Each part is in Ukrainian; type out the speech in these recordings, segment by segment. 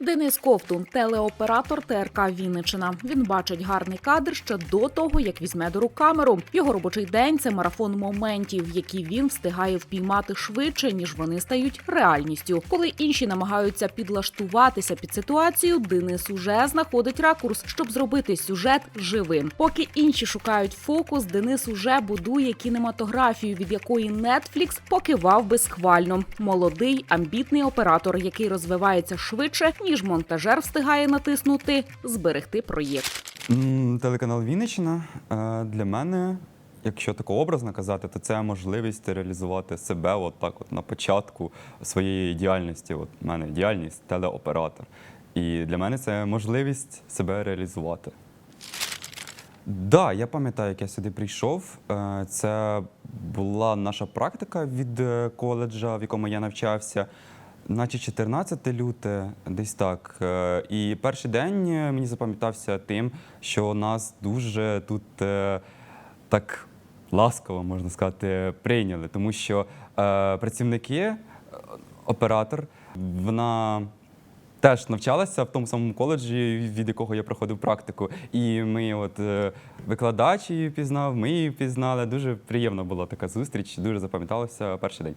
Денис Ковтун, телеоператор ТРК Вінничина. Він бачить гарний кадр ще до того, як візьме до рук камеру. Його робочий день це марафон моментів, які він встигає впіймати швидше, ніж вони стають реальністю. Коли інші намагаються підлаштуватися під ситуацію, Денис уже знаходить ракурс, щоб зробити сюжет живим. Поки інші шукають фокус, Денис уже будує кінематографію, від якої Netflix покивав би схвально. Молодий, амбітний оператор, який розвивається швидше, ніж монтажер встигає натиснути зберегти проєкт. Телеканал Вінниччина е, для мене, якщо тако образно казати, то це можливість реалізувати себе от так от на початку своєї діяльності. От в мене діяльність телеоператор. І для мене це можливість себе реалізувати. Да, я пам'ятаю, як я сюди прийшов. Е, Це була наша практика від е, коледжа, в якому я навчався. Наче 14 люте, десь так. Е, І перший день е, мені запам'ятався тим, що нас дуже тут е, так ласково, можна сказати, прийняли, тому що працівники, оператор, вона теж навчалася в тому самому коледжі, від якого я проходив практику. І ми, от викладач її пізнав, ми її пізнали. Дуже приємна була така зустріч, дуже запам'яталося перший день.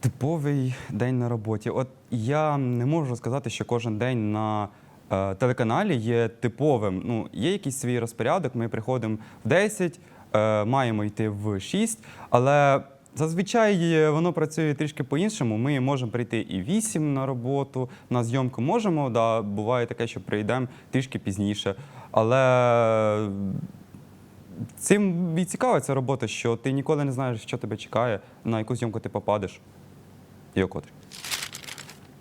Типовий день на роботі. От я не можу сказати, що кожен день на е, телеканалі є типовим. Ну, є якийсь свій розпорядок. Ми приходимо в 10, е, маємо йти в 6, але зазвичай е, воно працює трішки по-іншому. Ми можемо прийти і 8 на роботу, на зйомку можемо. Да, буває таке, що прийдемо трішки пізніше. Але цим і цікава ця робота, що ти ніколи не знаєш, що тебе чекає, на яку зйомку ти попадеш і о.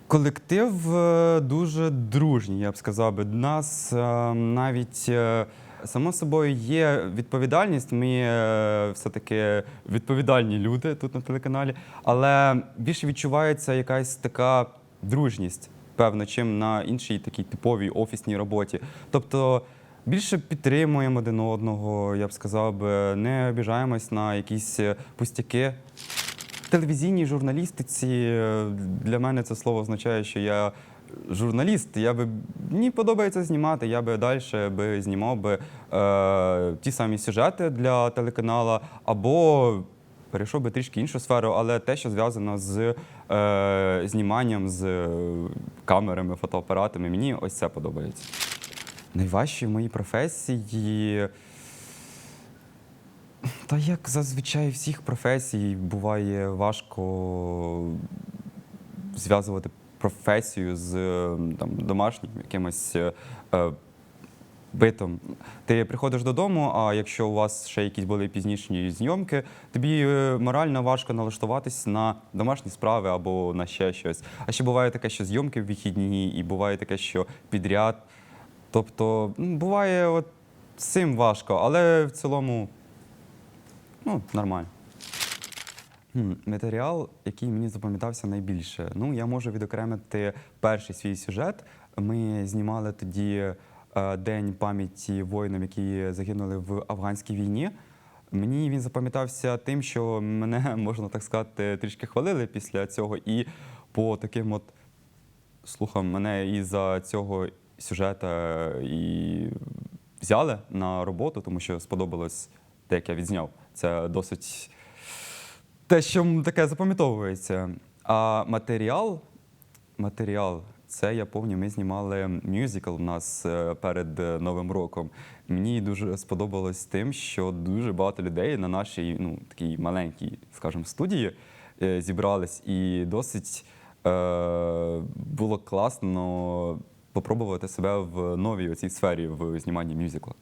Колектив е, дуже дружній, я б сказав би. Нас е, навіть е, само собою є відповідальність. Ми все-таки відповідальні люди тут на телеканалі, але більше відчувається якась така дружність, певно, чим на іншій такій типовій офісній роботі. Тобто більше підтримуємо один одного, я б сказав би, не обіжаємось на якісь пустяки. Телевізійній журналістиці е, для мене це слово означає, що я журналіст. Я би мені подобається знімати. Я би далі би знімав би е, ті самі сюжети для телеканала, або перейшов би трішки іншу сферу, але те, що зв'язано з е, зніманням, з камерами, фотоапаратами, мені ось це подобається. Найважче в моїй професії. Та як зазвичай всіх професій буває важко зв'язувати професію з е, там, домашнім якимось е, е, битом. Ти приходиш додому, а якщо у вас ще якісь були пізніші зйомки, тобі морально важко налаштуватись на домашні справи або на ще щось. А ще буває таке, що зйомки в вихідні, і буває таке, що підряд. Тобто, буває от цим важко, але в цілому Ну, нормально. Хм, Матеріал, який мені запам'ятався найбільше. Ну, я можу відокремити перший свій сюжет. Ми знімали тоді е, День пам'яті воїнам, які загинули в афганській війні. Мені він запам'ятався тим, що мене, можна так сказати, трішки хвалили після цього. І по таким от слухам мене із-за цього сюжета і взяли на роботу, тому що сподобалось те, як я відзняв. Це досить те, що таке запам'ятовується. А матеріал, матеріал, це я пам'ятаю, ми знімали мюзикл у нас е, перед е, Новим роком. Мені дуже сподобалось тим, що дуже багато людей на нашій ну, такій маленькій, скажімо, студії е, зібрались, і досить е, було класно попробувати себе в новій оцій сфері в зніманні мюзикла.